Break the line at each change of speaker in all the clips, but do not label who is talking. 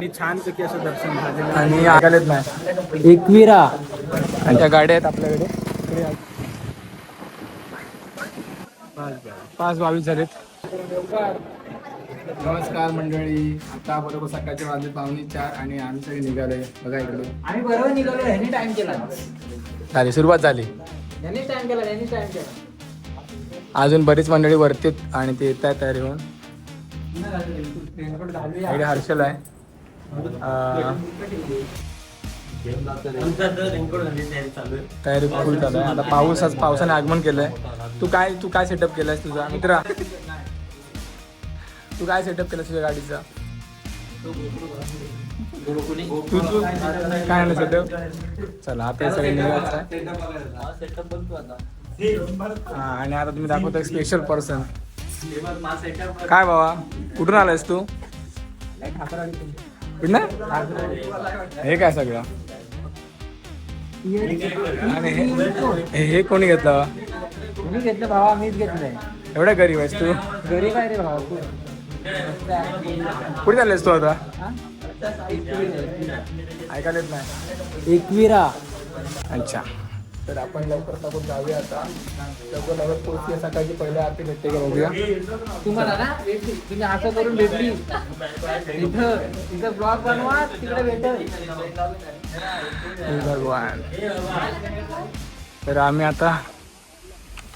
आणि छानपैकी असं दर्शन झालेलं
आणि ऐकायला नाही.
एकविरा.
आणि त्या गाड्या आहेत आपल्याकडे. इकडे. पाच बावीस झालेत. नमस्कार मंडळी. आता बरोबर सकाळचे वाजले पावणे चार आणि आम्ही सगळे निघालोय बघा इकडे.
आम्ही बरोबर निघालो ह्यानी टाइम केला.
झाली सुरुवात झाली.
ह्यानी टाइम केला ह्यानी टाइम केला.
अजून बरीच मंडळी वरती आहेत आणि ते येत आहेत तयारी होऊन. इकडे हर्षल आहे. तयारी फुल चालू आहे आता पाऊस आज पावसाने आगमन केलंय. तू काय तू काय सेटअप केलायस तुझा? मित्रा. तू काय सेटअप केलास तुझ्या गाडीचा? तू तू काय नाही सेटअप चला आता हे सगळे निघायचं आहे. हा, आणि आता तुम्ही दाखवता स्पेशल पर्सन काय बाबा कुठून आलायस तू? कुठं हे काय सगळं? आणि हे- कोणी घेतलं?
मी घेतलं भावा मीच घेतलंय.
एवढ्या गरीब आहेस तू?
घरी काय रे भावा तू.
कुठे चाललेस तू आता? ऐकायला येत नाही.
एकविरा.
अच्छा. तर आपण लवकर टाकून जाऊया आता. लवकर लवकर पोहोचूया सकाळची पहिल्या आरती भेटते का बघूया?
तुम्हाला ना तुम्ही असं करून भेटली. इथं इथं ब्लॉग बनवा तिकडे भेटल.
भगवान. तर आम्ही आता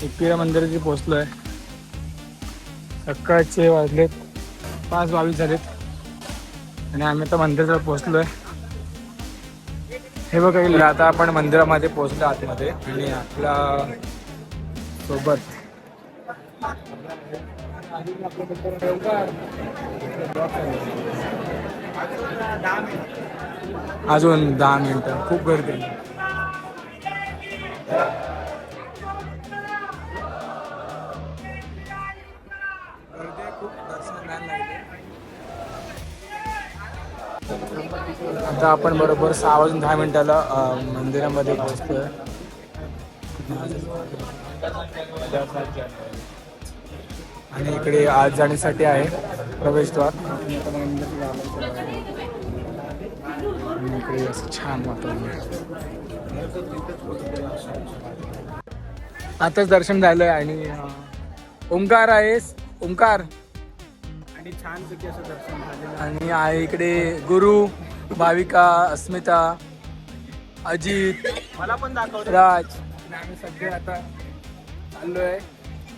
एकविरा मंदिराची पोहोचलोय. सकाळचे वाजलेत पाच बावीस झालेत. आणि आम्ही आता मंदिराजवळ पोहोचलोय. हे बघा आता आपण मंदिरामध्ये पोहोचलो आतमध्ये आणि आपला सोबत अजून दहा मिनिटं. खूप गर्दी गर्दी आता आपण बरोबर सहा वाजून दहा मिनिटाला मंदिरामध्ये पोहोचतोय. आणि इकडे आज जाण्यासाठी आहे प्रवेशद्वार. आणि इकडे असं छान वातावरण आताच दर्शन झालंय आणि ओंकार आहेस. ओंकार.
आणि छानपैकी असं दर्शन झालेलं
आणि आहे इकडे गुरु भाविका अस्मिता अजित
मला पण दाखवलं.
राज. आणि आम्ही सगळे आता चाललोय.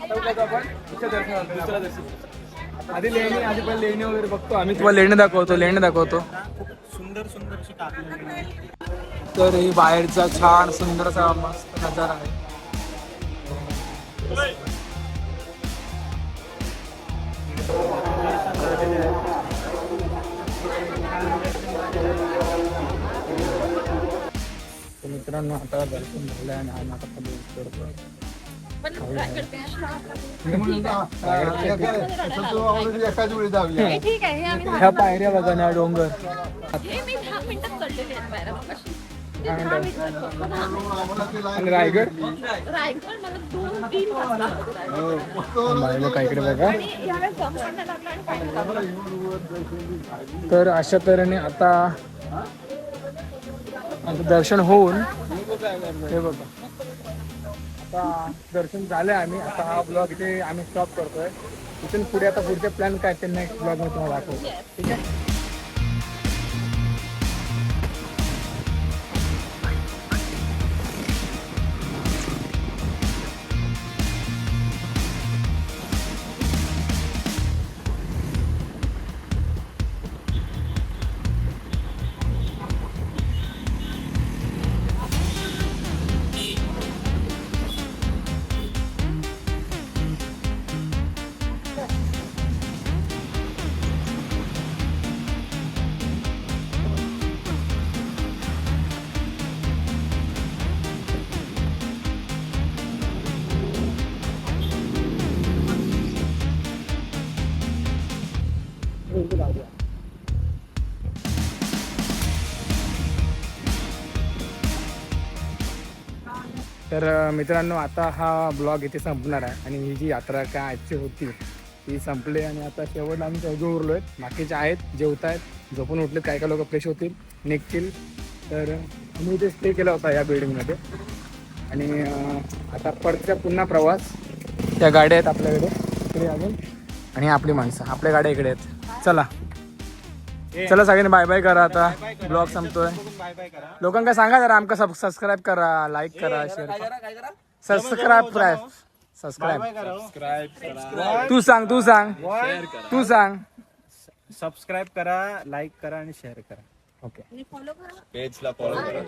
आता उगाच आपण? दुसऱ्या दर्शनाला. दुसऱ्या दर्शन आधी लेणी आधी पण लेणी वगैरे बघतो आम्ही. तुम्हाला लेणी दाखवतो लेणी दाखवतो.
खूप सुंदर सुंदर अशी टाकलेली आहे.
तर ही बाहेरचा छान सुंदरसा मस्त नजारा आहे. मित्रांनो आता दर्शन झालं आणि आम्ही आता खाली उतरतोय.
ठीक आहे हे आम्ही
ह्या पायऱ्या बघा ना डोंगर
हे मी दहा मिनिटात चढलेले आहेत बाहेर मगाशी. ते
काय
दहा
म्हणतात?
मिनिटात
आणि रायगड
रायगड मला दोन तीन वाजता लागले.
बाय बघा इकडे बघा
आणि यावेळेस दम पण नाही लागला आणि काय नाही लागलं.
तर अशा तऱ्हेने आता आता दर्शन होऊन हे बघा. आता दर्शन झालंय आम्ही. आता हा ब्लॉग इथे आम्ही स्टॉप करतोय. इथून पुढे आता पुढचे प्लॅन काय ते नेक्स्ट ब्लॉग मी तुम्हाला दाखवतो. ठीक आहे? तर मित्रांनो आता हा ब्लॉग इथे संपणार आहे आणि ही जी यात्रा काय आजची होती ती संपली आणि आता शेवट आम्ही चौघे उरलो आहेत बाकीचे आहेत जेवत आहेत झोपून उठलेत काय काय लोक फ्रेश होतील निघतील. तर आम्ही इथे स्टे केला होता या बिल्डिंगमध्ये आणि आता परतचा पुन्हा प्रवास. त्या गाड्या आहेत आपल्याकडे. इकडे अजून. आणि आपली माणसं. आपल्या गाड्या इकडे आहेत. चला. चला सगळ्यांनी बाय बाय करा आता. ब्लॉग संपतोय. लोकांना सांगा जरा आमका सब सबस्क्राईब करा लाईक करा शेअर करा. सबस्क्राईब करा? सबस्क्राईब तू सांग तू सांग. तू सांग.
सबस्क्राईब करा लाईक करा आणि शेअर करा.
ओके
पेजला फॉलो करा.